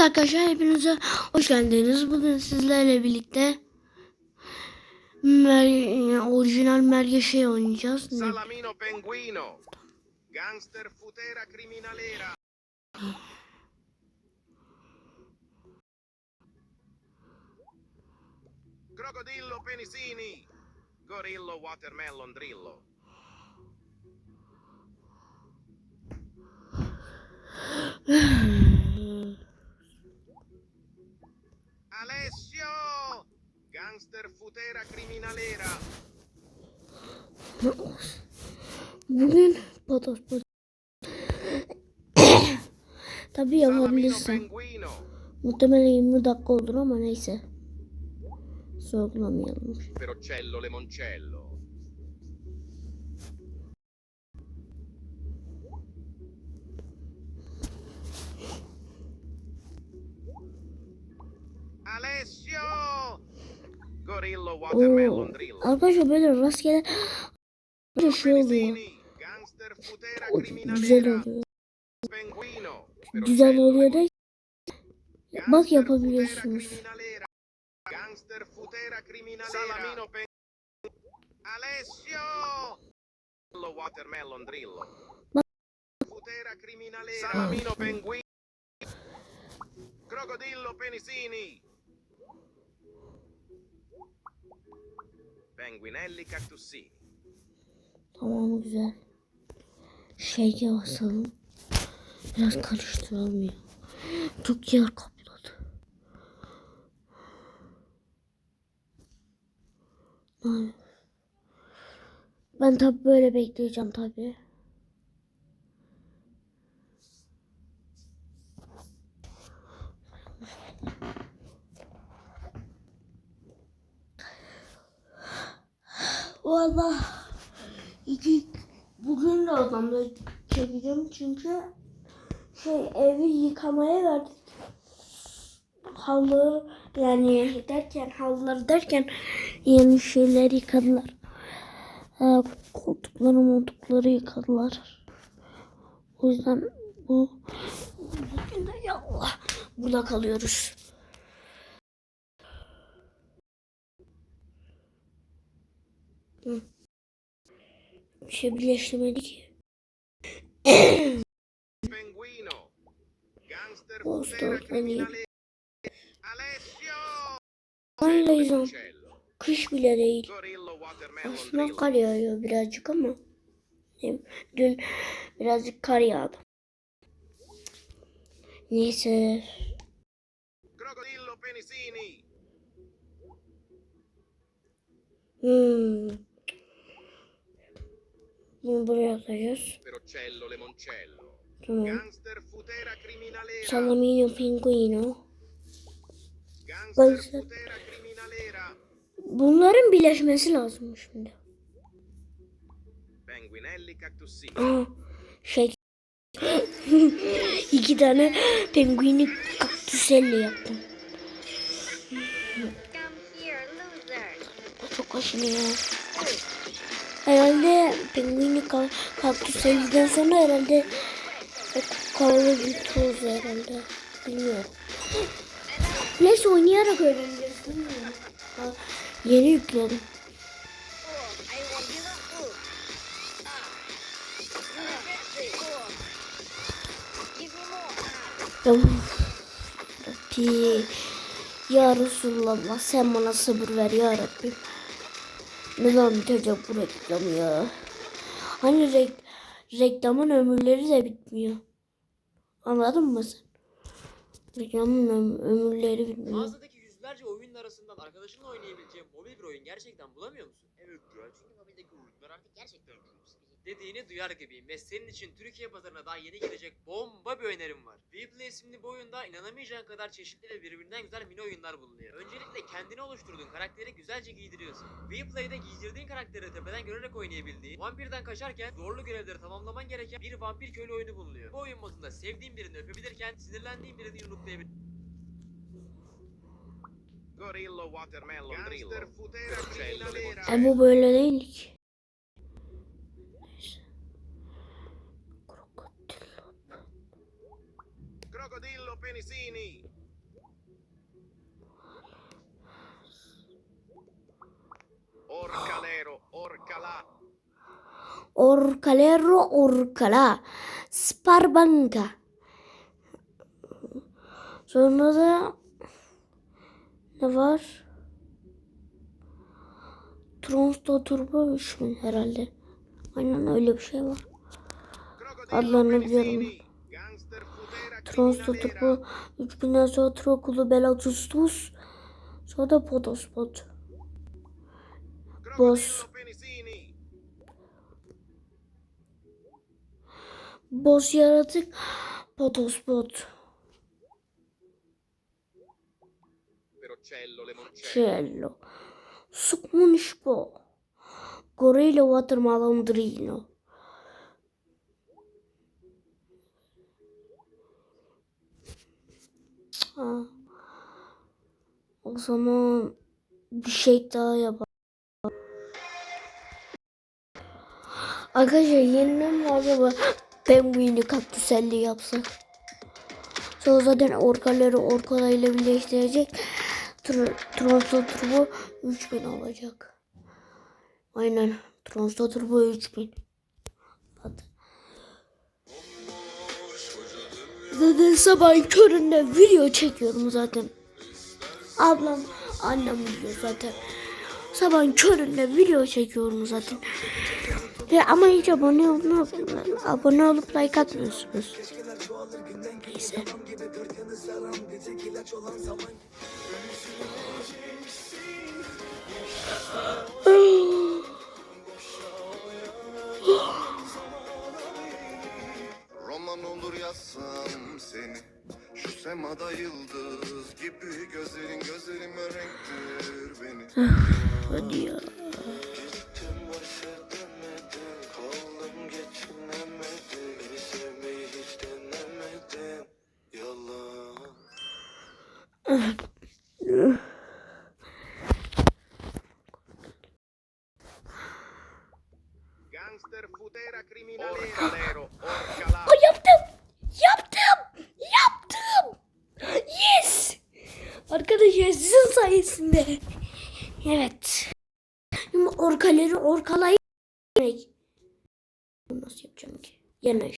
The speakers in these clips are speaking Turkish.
Arkadaşlar hepinize hoş geldiniz. Bugün sizlerle birlikte Mer orijinal Merge şey oynayacağız. Salamino Penguino, gangster futera criminalera. Crocodillo Penisini, Gorillo Watermelon Drillo. Gangster futera criminalera. Bugün patos patos. Tabii yapabilirsin. Penguino, Muhtemelen 20 dakika olur ama neyse. Sorgulamayalım. Perocello Lemoncello. Alessio! Gorillo Oo, Watermelon Drillo. arkadaşlar böyle rastgele böyle şey oluyor. O Güzel oluyor. Penguino. Güzel oluyor da bak yapabiliyorsunuz. Gangster Futera Criminalera. Salamino Pen... Alessio! Gorillo Watermelon Drillo. Ma- Futera Criminalera. Salamino Penguino. Crocodillo Penisini. Penguinelli Cactusini. Tamam güzel. Şeyge basalım. Biraz karıştıralım ya. Çok yer kapladı. Ben tabi böyle bekleyeceğim tabi. Valla iki bugün de odamda çekeceğim çünkü şey evi yıkamaya verdik. Halı yani derken halıları derken yeni şeyler yıkadılar. Ha, koltukları montukları yıkadılar. O yüzden bu bugün de ya Allah burada kalıyoruz. Bir şey birleştirmedik. Penguino. Gangster hani-. Lemoncello. Kış bile değil. Aslında kar yağıyor birazcık ama. Dün birazcık kar yağdı. Neyse. Hmm. Bunu buraya atacağız. Tamam. Gangster Futera Criminalera. Salamino pinguino. Gangster Balsa- Futera Criminalera. Bunların birleşmesi lazım şimdi. Aa, şey. İki tane penguini kaktüselle yaptım. Come here, loser. Çok aşırı ya. Herhalde penguini ka- kaktüselliden sonra herhalde kavga toz herhalde. Bilmiyorum. Neyse oynayarak öğreneceğiz. Bilmiyorum. Yeni yükledim. Rabbi. Ya Resulallah sen bana sabır ver ya Rabbim. Ne zaman bitecek bu reklam ya? Hani rek reklamın ömürleri de bitmiyor. Anladın mı sen? Reklamın öm- ömürleri bitmiyor. Mağazadaki yüzlerce oyunun arasından arkadaşınla oynayabileceğin mobil bir oyun gerçekten bulamıyor musun? Evet çünkü mobildeki oyunlar artık gerçekten ucuz. Dediğini duyar gibiyim ve senin için Türkiye pazarına daha yeni gelecek bomba bir önerim var. Vplay isimli bu oyunda inanamayacağın kadar çeşitli ve birbirinden güzel mini oyunlar bulunuyor. Öncelikle kendine oluşturduğun karakteri güzelce giydiriyorsun. Vplay'de giydirdiğin karakteri tepeden görerek oynayabildiğin, vampirden kaçarken zorlu görevleri tamamlaman gereken bir vampir köylü oyunu bulunuyor. Bu oyun modunda sevdiğin birini öpebilirken sinirlendiğin birini yumruklayabilirsin. Gorillo Watermelon Drillo. Gangster Futera. E bu böyle değil ki. Penisini. Orcalero, orcala. Orcalero Orcala. Sparbanka. Sonra da ne var? Tronsto Turbo 3000 herhalde. Aynen öyle bir şey var. Adlarını biliyorum. Criminalera. Turbo 3000'den sonra Trokulu Belatustus. Sonra da Potospot. Boss. Boss yaratık Potospot. Cello. Sukmunishpo. Gorilla Watermalandrino. Ha. O zaman bir şey daha yapalım. Arkadaşlar yeniden mi acaba penguini kaktüselli yapsak? Sonra zaten orkaları orkalayla birleştirecek. Tr Tronsto Turbo 3000 olacak. Aynen. Tronsto Turbo 3000. Zaten sabah köründe video çekiyorum zaten. Ablam, annem biliyor zaten. Sabah köründe video çekiyorum zaten. Ve ama hiç abone olup, abone olup like atmıyorsunuz. Neyse. Denemedim Yalan Gangster futera criminalera. Orcalero, orcala. Ay yaptım. Yaptım. Yaptım. Yes. Arkadaşlar sizin sayesinde. Evet. Şimdi orkaları orkalayıp Nasıl yapacağım ki? Yine.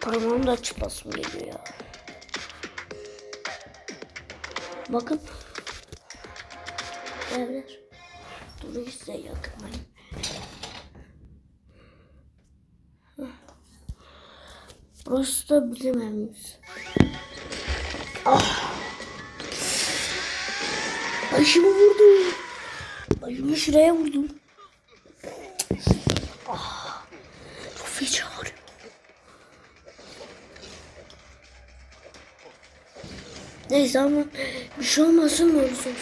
Parmağım da açılasım geliyor ya. Bakın. Evler. Dur size yakınlayayım. Hah. Burası da bizim evimiz. Ah. Başımı vurdum. Başımı şuraya vurdum. Ah. Neyse ama bir şey olmasın mı olsun.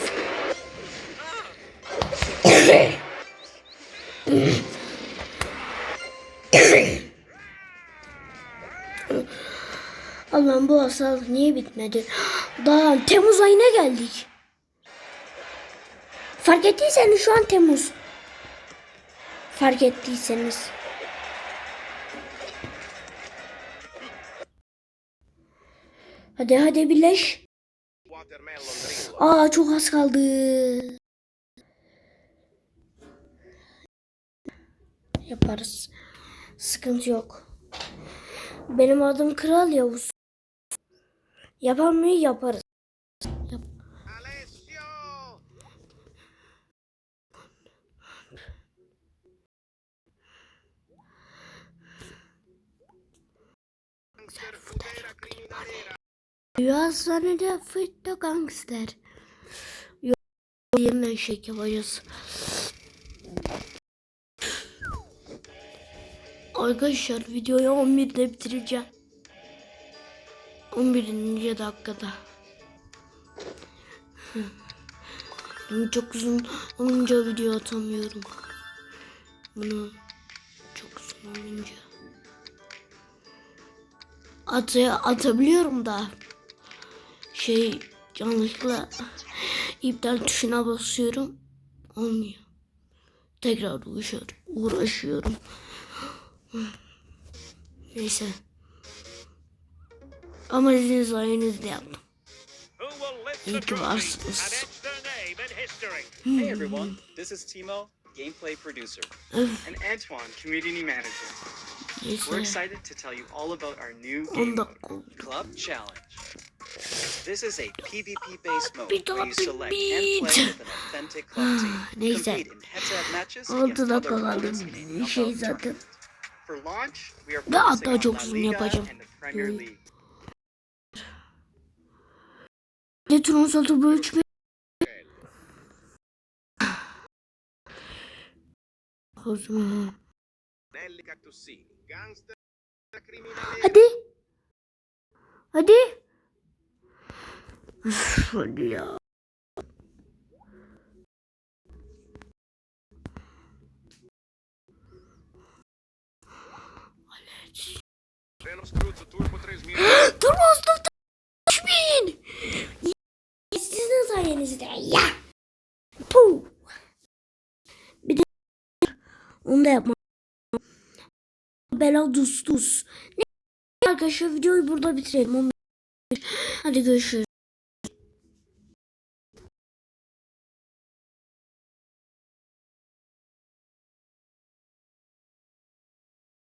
Hastalık niye bitmedi? Daha Temmuz ayına geldik. Fark ettiyseniz şu an Temmuz. Fark ettiyseniz. Hadi hadi birleş. Aa çok az kaldı. Yaparız. Sıkıntı yok. Benim adım Kral Yavuz. Yapar mıyız? Yaparız. Yap. Alessio! Gangster futera criminalera. Hastanede fıtta gangster. Yok yeniden şey yapacağız. Arkadaşlar videoyu 11'de bitireceğim. 11. dakikada. Çok uzun olunca video atamıyorum. Bunu çok uzun olunca. At atabiliyorum da şey yanlışlıkla iptal tuşuna basıyorum olmuyor. Tekrar uğraşıyorum. Neyse. Ama sizin sayenizde yaptım. İyi ki varsınız. and etch their name in history? Hey everyone, this is Timo, gameplay producer. And Antoine, community manager. We're neyse. excited to tell you all about our new 10 game mode. Club Challenge. This is a PvP-based mode Bir where you select and play with an authentic club team. Neyse. Compete in head-to-head matches 6 against other dakika opponents kaldı. in a Bir şey zaten. For launch, we are Daha focusing daha on çok uzun yapacağım. League. Detron satı bu 3 O zaman. Nelly Cattussini, gangster criminale. Hadi. Hadi. Üf, hadi ya. Turbo 3000. Sayenizde ya. Puh. Bir de onu da yapmam. Bela dus dus. Ne arkadaşlar videoyu burada bitirelim. Hadi görüşürüz.